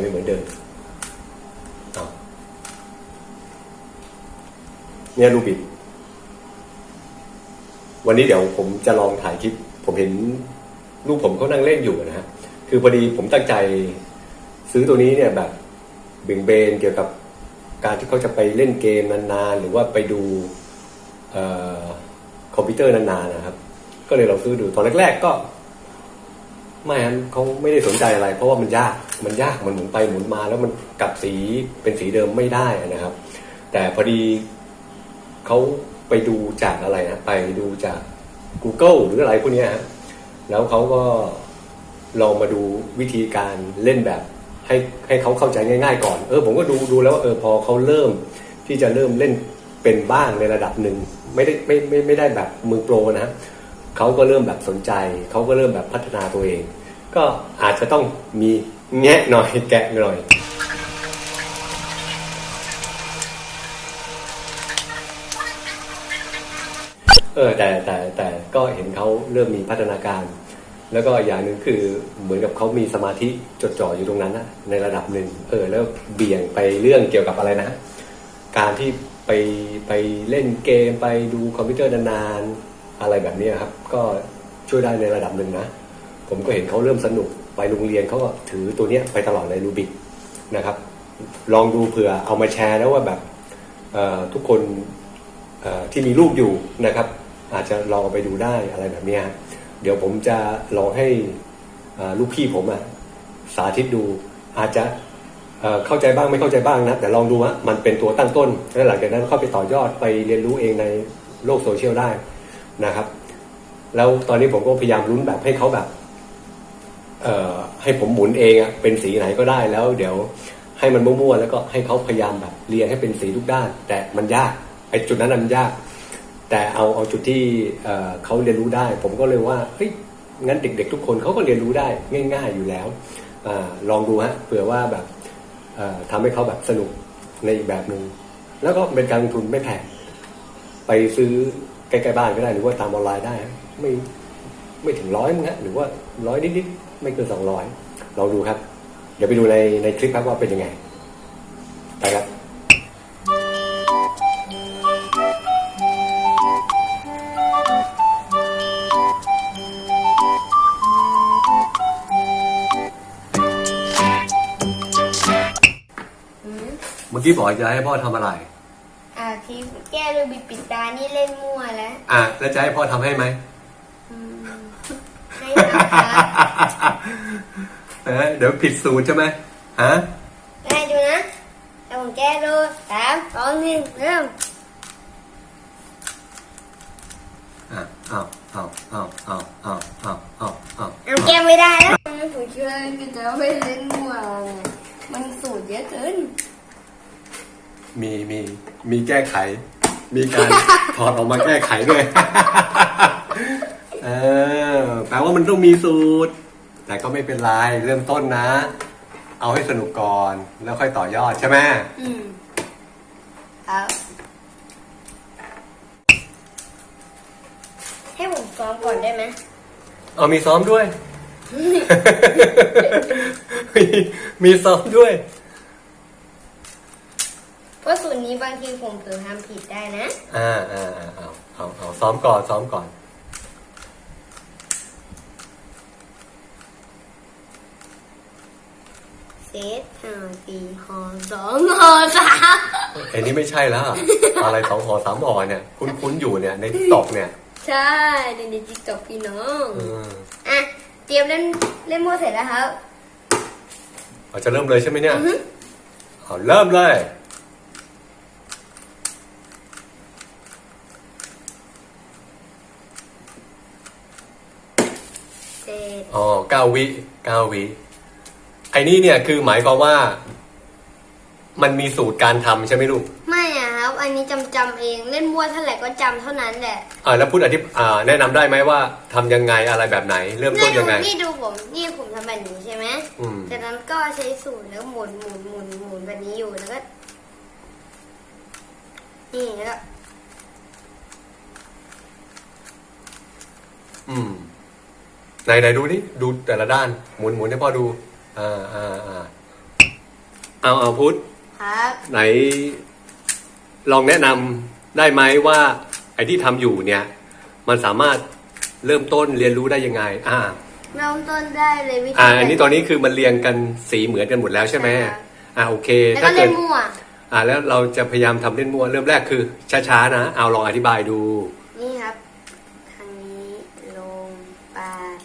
ไม่เหมือนเดิมเนี่ยรูบิกวันนี้เดี๋ยวผมจะลองถ่ายคลิป ผมเห็นลูกผมเขานั่งเล่นอยู่นะฮะ คือพอดีผมตั้งใจซื้อตัวนี้เนี่ยแบบเบ่งเบนเกี่ยวกับการที่เขาจะไปเล่นเกมนานๆ หรือว่าไปดูออคอมพิวเตอร์นานๆนะครับ ก็เลยเราซื้อดูตอนแรก ๆ ก็ ไม่ครับเขาไม่ได้สนใจอะไร เพราะว่ามันยากมันยากมันหมุนไปหมุนมา แล้วมันกลับสีเป็นสีเดิมไม่ได้นะครับ แต่พอดีเขาไปดูจากอะไรนะไปดูจาก Google หรืออะไรพวกนี้ฮะแล้วเขาก็ลองมาดูวิธีการเล่นแบบ ให้ให้เขาเข้าใจง่าย ๆ ก่อน เออผมก็ดูดูแล้วว่าเออพอเขาเริ่มที่จะเริ่มเล่นเป็นบ้างในระดับหนึ่งไม่ได้ไม่ไม่ไม่ได้แบบมือโปรนะฮะ เขาก็เริ่มแบบสนใจ เขาก็เริ่มแบบพัฒนาตัวเอง ก็อาจจะต้องมีแงะหน่อยแกะหน่อยเออแต่แต่แต่ก็เห็นเขาเริ่มมีพัฒนาการ แล้วก็อย่างหนึ่งคือเหมือนกับเขามีสมาธิจดจ่ออยู่ตรงนั้นนะในระดับหนึ่งเออแล้วเบี่ยงไปเรื่องเกี่ยวกับอะไรนะ การที่ไปไปเล่นเกมไปดูคอมพิวเตอร์นานๆ อะไรแบบนี้ครับ ก็ช่วยได้ในระดับหนึ่งนะ ผมก็เห็นเขาเริ่มสนุกไปโรงเรียนเขาก็ถือตัวเนี้ยไปตลอดเลยรูบิกนะครับ ลองดูเผื่อเอามาแชร์แล้วว่าแบบทุกคนที่มีลูกอยู่นะครับ อาจจะลองเอาไปดูได้อะไรแบบนี้เดี๋ยวผมจะลองให้ลูกพี่ผมอะสาธิตดูอาจจะเอ่อเข้าใจบ้างไม่เข้าใจบ้างนะแต่ลองดูว่ามันเป็นตัวตั้งต้นแล้วหลังจากนั้นเข้าไปต่อยอดไปเรียนรู้เองในโลกโซเชียลได้ นะครับ แล้วตอนนี้ผมก็พยายามลุ้นแบบให้เขาแบบ เอ่อให้ผมหมุนเองอะเป็นสีไหนก็ได้แล้ว เดี๋ยวให้มันมั่วๆแล้วก็ให้เขาพยายามแบบเรียนให้เป็นสีทุกด้าน แต่มันยากไอ้จุดนั้นมันยาก แต่เอาเอาจุดที่เอ่อเขาเรียนรู้ได้ ผมก็เลยว่าเฮ้ยงั้นเด็ก ๆ ทุกคนเขาก็เรียนรู้ได้ง่าย ๆ อยู่แล้วอลองดูฮะเผื่อว่าแบบเอ่อทำให้เขาแบบสนุกในอีกแบบหนึ่งแล้วก็เป็นการลงทุนไม่แพงไปซื้อ ใกล้ๆบ้านก็ได้หรือว่าตามออนไลน์ได้ฮะไม่ไม่ถึงร้อยมั้งฮะหรือว่าร้อยนิดๆไม่เกินสองร้อยลองดูครับ เดี๋ยวไปดูในในคลิปครับว่าเป็นยังไงไปครับอืมเมื่อกี้บอกจะให้พ่อทำอะไร อ่าที่แก้รูบิกปิดตานี่เล่นมั่วแล้วอะแล้วจะให้พ่อทำให้ไหม อืมให้นะคะเออเดี๋ยวผิดสูตรใช่ไหมฮะได้ดูนะแต่ผมแก้ดูสามสองหนึ่งเริ่มอะเอาเอาเอาเอาเอาเอาเอาเอาเอาแก้ไม่ได้แล้วผมเชื่อคือจะไม่เล่นมั่วไงมันสูตรเยอะเกิน มีมีมีแก้ไข มีการถอดออกมาแก้ไขด้วยเออแปลว่ามันต้องมีสูตร แต่ก็ไม่เป็นไรเริ่มต้นนะ เอาให้สนุกก่อนแล้วค่อยต่อยอดใช่ไหมอืมครับให้ผมซ้อมก่อนได้ไหมเอามีซ้อมด้วย มีมีซ้อมด้วย เพราะสูตรนี้บางทีผมเผลอทำผิดได้นะ อ่าอ่าอ่าเอาเอาเอาซ้อมก่อนซ้อมก่อน เซตห้าสี่หอสองหอสามไอ้นี่ไม่ใช่แล้วอะอะไรสองห่อสามห่อเนี่ย คุ้นๆอยู่เนี่ยในตอกเนี่ยใช่ในในจิ๊กจอกพี่น้องอืมอะเตรียมเล่นเล่นมั่วเสร็จแล้วครับเอาจะเริ่มเลยใช่ไหมเนี่ยอือฮึเอาเริ่มเลย เสร็จอ๋อเก้าวิเก้าวิไอ้นี่เนี่ยคือหมายความว่า มันมีสูตรการทำใช่ไหมลูกไม่อะครับ อันนี้จำจำเองเล่นมั่วเท่าไหร่ก็จำเท่านั้นแหละอ่าแล้วพูดอธิบอ่าแนะนำได้ไหมว่าทำยังไงอะไรแบบไหน เริ่มต้นดูยังไง นี่ดูผมนี่ผมทำแบบนี้ใช่ไหมอืม จากนั้นก็ใช้สูตรแล้วหมุนหมุนหมุนหมุนแบบนี้อยู่แล้วก็นี่แล้วก็อืม ไหนไหนดูนี่ดูแต่ละด้าน หมุนหมุนให้พ่อดู อ่าอ่าอ่าเอาเอาพุทธครับไหน ลองแนะนำได้ไหมว่าไอ้ที่ทำอยู่เนี่ย มันสามารถเริ่มต้นเรียนรู้ได้ยังไง อ่า เริ่มต้นได้เลยวิธีอ่า อันนี้ตอนนี้คือมันเรียงกันสีเหมือนกันหมดแล้วใช่ไหมใช่ครับอ่าโอเคแล้วถ้าก็เกิเล่ดนมั่ว อ่าแล้วเราจะพยายามทำเล่นมั่วเริ่มแรกคือช้าๆนะ เอาลองอธิบายดู นี่ครับ ทางนี้ลงปาด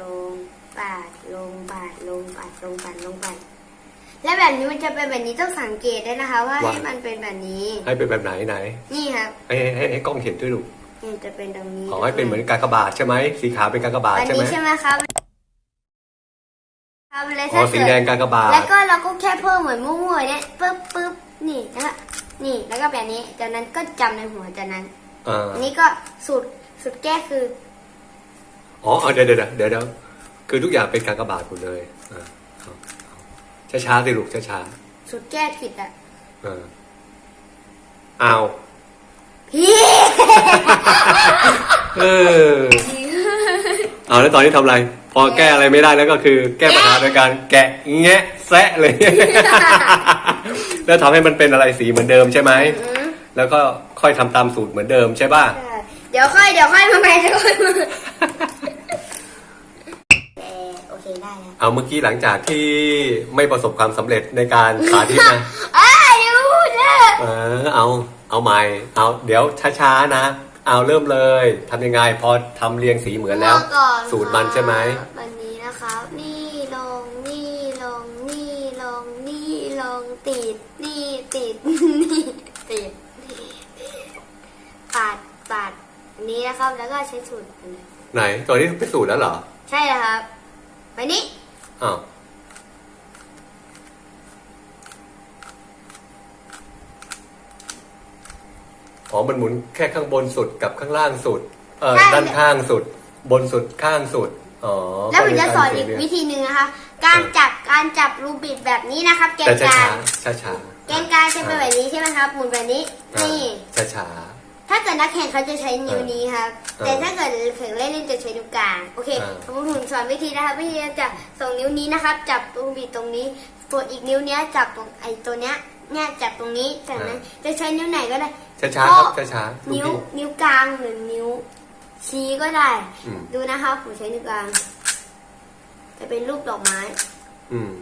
ลงปาด ลงปาด ล งปาดลงปาดลงปาดและแบบนี้มันจะเป็นแบบนี้ต้องสังเกตด้วยนะคะ ว่าว่า ให้มันเป็นแบบนี้ ให้เป็นแบบไหนไหนนี่ครับให้ให้ให้ให้กล้องเห็นด้วยลูกนี่จะเป็นตรงนี้ขอให้เป็นเหมือนกากบาทใช่ไหมสีขาวเป็นกากบาทแบบใช่ไหมนี้ใช่ไหมครับครับแล้วอ๋อถ้าสีเกิดแดงกากบาทแล้วก็เราก็แค่เพิ่มเหมือนมั่วๆเนี่ยปึ๊บปึ๊บนี่แล้วก็นี่แล้วก็แบบนี้จากนั้นก็จำในหัวจากนั้นอ่าอันนี้ก็สูตรสูตรแก้คือ อ๋อเอาเดี๋ยวเดี๋ยวเดี๋ยวเดี๋ยวคือทุกอย่างเป็นกากบาทหมดเลย อ่าเอาเอาช้าๆสิลูกช้าสูตรแก้ผิดอะๆเออเอาพี่เออเอาแล้วตอนนี้ทำอะไร พอแก้อะไรไม่ได้แล้วก็คือ แก้ปัญหาโดยการแกะแงะแซะเลย แล้วทำให้มันเป็นอะไรสีเหมือนเดิมใช่ไหมอืมแล้วก็ค่อยทำตามสูตรเหมือนเดิมใช่ป่ะใช่เดี๋ยวค่อยเดี๋ยวค่อยมาใหม่เดี๋ยวค่อยมาเออโอ เคได้แล้วเอาเมื่อกี้หลังจากที่ไม่ประสบความสำเร็จในการสาธิตนะอ้าวเดี๋ยวพูดเด้อเออเอาเอาใหม่ เอาเดี๋ยวช้าๆนะ เอาเริ่มเลยทำยังไงพอทำเรียงสีเหมือนแล้ว ก่อนสูตรมันใช่ไหมครับวันนี้นะครับ นี่ลงนี่ลงนี่ลงนี่ลงติดนี่ติดนี่ติดปาดปาดอันนี้นะครับแล้วก็ใช้สูตรอันนี้ไหนตอนนี้เป็นสูตรแล้วเหรอ ใช่แล้วครับ ไปนี้อ้าวอ๋อมันหมุนแค่ข้างบนสุดกับข้างล่างสุด เออด้านข้างสุด บนสุดข้างสุด อ๋อ แล้วผมจะสอนอีกก็เลยารวิธีหนึ่งนะคะ การจับการจับรูบิดแบบนี้นะครับ แกแต่นกช้าลางช้าช้าแกนกลางจะเป็นแบบนี้ใช่ไหมครับ หมุนแบบนี้ นี่ช้าช้าถ้าเกิดนักแข่งเขาจะใช้นิ้วนี้ครับเออแต่ถ้าเกิดแข่งเล่นๆจะใช้นิ้วกลาง โอเคเออผมผมสอนวิธีนะครับวิธีการจับสองนิ้วนี้นะครับ จับตรงบีดตรงนี้ส่วนอีกนิ้วเนี้ยจับตรงไอ้ตัวเนี้ยเนี่ยจับตรงนี้จากนั้นจะใช้นิ้วไหนก็ได้ ช้าช้าๆครับช้าช้าๆนิ้วลูกนิ้วกลางหรือนิ้ว ชี้ก็ได้ อืม ดูนะครับผมใช้นิ้วกลาง จะเป็นรูปดอกไม้ อืม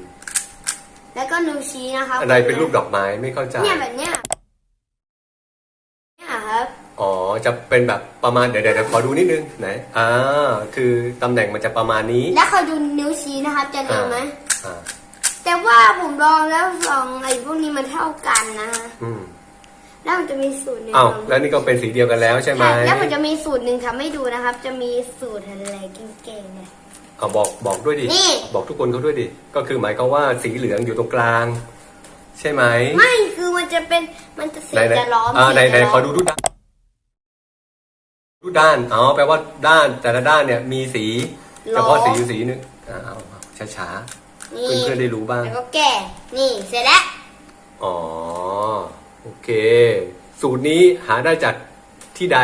แล้วก็นิ้วชี้นะครับอะไรเป็นรูปดอกไม้ไม่เข้าใจ เนี่ยแบบเนี้ยเนี่ยครับ อ๋อ จะเป็นแบบประมาณเดี๋ยวเดี๋ยวเดี๋ยวขอดูนิดนึงไหนอ่าคือตำแหน่งมันจะประมาณนี้แล้วเขาดูนิ้วชี้นะครับจะเร็วไหมอ่าแต่ว่าผมลองแล้วสองไอ้พวกนี้มันเท่ากันนะฮะอืมแล้วมันจะมีสูตรหนึ่งอ้าวแล้วนี่ก็เป็นสีเดียวกันแล้วใช่ไหมใช่แล้วมันจะมีสูตรหนึ่งทำให้ดูนะครับ จะมีสูตรอะไรเก่งๆเนี่ยเอาบอกบอกด้วยดินี่บอกทุกคนเขาด้วยดิก็คือหมายความว่าสีเหลืองอยู่ตรงกลาง ใช่ไหมไม่คือมันจะเป็นมันจะสีไหนไหนจะล้อมอ่าสีไหนไหนจะล้ขอดูทุกด้าน ทุกด้านอ๋อแปลว่าด้านแต่ละด้านเนี่ยมีสีเฉพาะสีอยู่สีหนึงอ่าเอาช้าช้านี่ๆเพื่อนๆได้รู้บ้าง แล้วก็แก่ นี่เสร็จแล้ว อ๋อ โอเค สูตรนี้หาได้จากที่ใด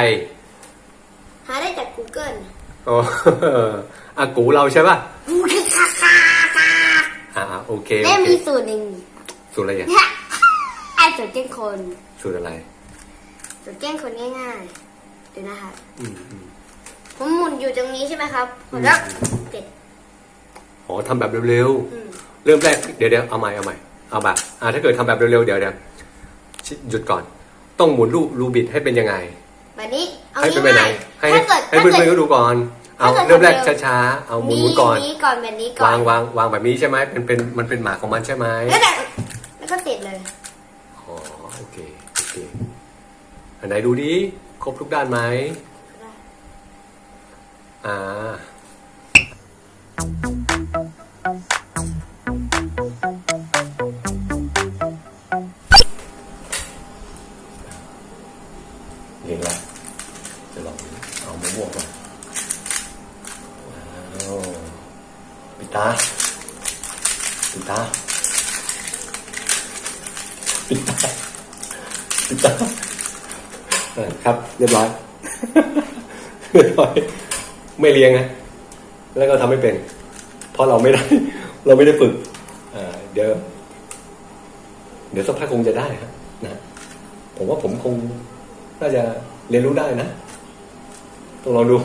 หาได้จาก Google อ๋อ อากูเราใช่ป่ะ Google ค่ะค่ะค่ะอ่าโอเคและโอเคมีสูตรหนึ่งสูตรอะไรอะไอ้สูตรแกล้งคนสูตรอะไร สูตรแกล้งคนง่ายๆ ดูนะครับอืมอืม ผมหมุนอยู่ตรงนี้ใช่ไหมครับผมแล้วเด็ดอ๋อทำแบบเร็วอืมๆ เริ่มแรกเดี๋ยวเดี๋ยวเอาใหม่เอาใหม่เอาแบบอ่าถ้าเกิดทำแบบเร็วๆเดี๋ยวเดี๋ยวชิหยุดก่อน ต้องหมุนรูรูบิดให้เป็นยังไง แบบนี้เอาให้เป็นไปไหนง่ายให้ๆถ้าเกิดให้ถ้าเพื่อนเกิดๆเขาดูก่อน เอาถ้าเกิดเริ่มแรกทำเร็ว ช้าๆ เอาหมุนนี้หมุนก่อน นี้ก่อนแบบนี้ก่อนวางวางวางแบบนี้ใช่ไหมเป็นเป็นมันเป็นหมากของมันใช่ไหมแล้วแต่แล้วก็ติดเลย อ๋อโอเคโอเคอันไหนดูดิ ครบทุกด้านไหมอ่าเห็นและจะลองเอามะม่วงก่อนว้าวปิดตาปิดตาปิดตาปิดตา ครับ เรียบร้อยเรียบร้อย ไม่เลี้ยงนะแล้วก็ทำไม่เป็น เพราะเราไม่ได้ เราไม่ได้ฝึกเดี๋ยว เดี๋ยวสักพักคงจะได้ครับนะผมว่าผมคงน่าจะเรียนรู้ได้นะต้องลองดู